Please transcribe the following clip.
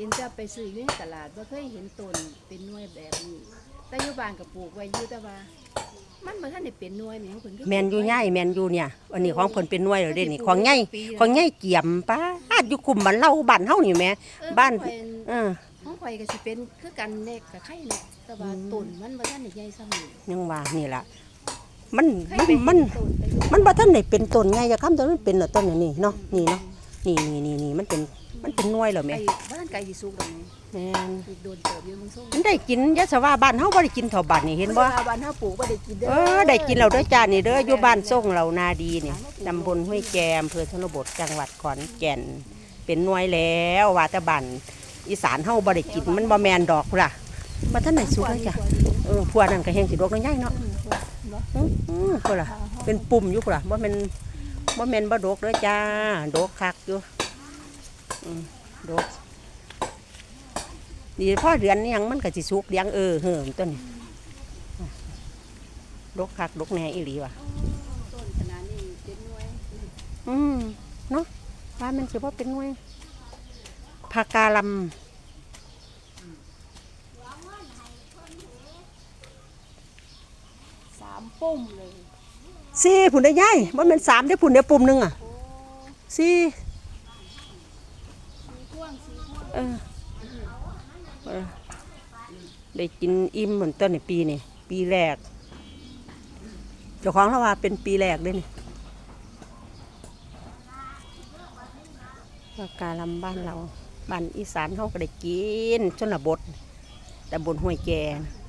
เห็นจะไปซื้ออยู่ในตลาดบ่เคยเห็นต้นเป็นหน่วยแบบนี้แต่อยู่บ้านก็ปลูกไว้อยู่แต่ว่า มันบ่ทันได้เป็นหน่วยแหมของเพิ่นก็แมนอยู่ใหญ่แมนอยู่เนี่ย อันนี้ของเพิ่นเป็นหน่วยแล้วเด้นี่ของใหญ่ของใหญ่เกี่ยมป้าดอยู่คุมบ้านเราบ้านเฮานี่แหม่เออบ้านของข่อยเออ ของข่อยก็สิเป็นคือกันเล็กกับไข่เนาะแต่ว่าอืม ต้นมันบ่ทันได้ใหญ่ซ้ำนี่ยังว่านี่ล่ะมันเคมัยนไปเห็มันต้แต่อยู่มันบ่ทันได้เป็นต้นไงจะคำต้นมันเป็นเนาะต้นอันนี้เนาะนี่เนาะ นี่นี่นี่นี่มันเป็นมันเป็นหน่วยแล้วแหม่ไอ้บ้านไก่สิสุกดอกนี่แม่นอีกโดนเติบอยู่มึงส่งมันได้กินยะสว่าบ้านเฮาบ่ได้กินเท่าบ้านนี่เห็นบ่บ้านเฮาปลูกบ่ได้กินเด้เออได้กินเราเด้อจ้านี่เด้ออยู่บ้านส่งเรานาดีนี่ตำบลห้วยแกมอำเภอชนบทจังหวัดขอนแก่น เป็นหน่วยแล้วว่าแต่บ้านอีสานเฮาบ่ได้กินมันบ่แม่นดอกพุ่นล่ะบ่ทันได้สุกเลยจ้ะเออพวกนั้นก็แห้งสิดอกน้อยใหญ่เนาะอื้อหือพุ่นล่ะเป็นปุ่มอยู่พุ่นล่ะบ่แม่น บ่แมนบ่ดกเด้อจ้า ดกคักอยู่ดกนี่พอเดือนนี้ยังมันก็สิสุกเลี้ยงเออเหิมต้นดกคักดกแหน่อีหลีว่ะต้นขนาดนี้เป็นน่วยอืมเนาะว่ามันสิว่าเป็นน่วยผักกาลสามปุ่มเลย สี่ผุนได้ย่ายมันเป็นสามได้ผุนได้ปุ่มหนึ่งอะสี่เออได้กินอิ่มเหมือนต้นในปีนี่ปีแรกเจ้าของเราว่าเป็นปีแรกเลยนี่กกาลำบ้านเราบ้านอีสานเขาก็ได้กินชนบทแต่บนห้วยแกนะ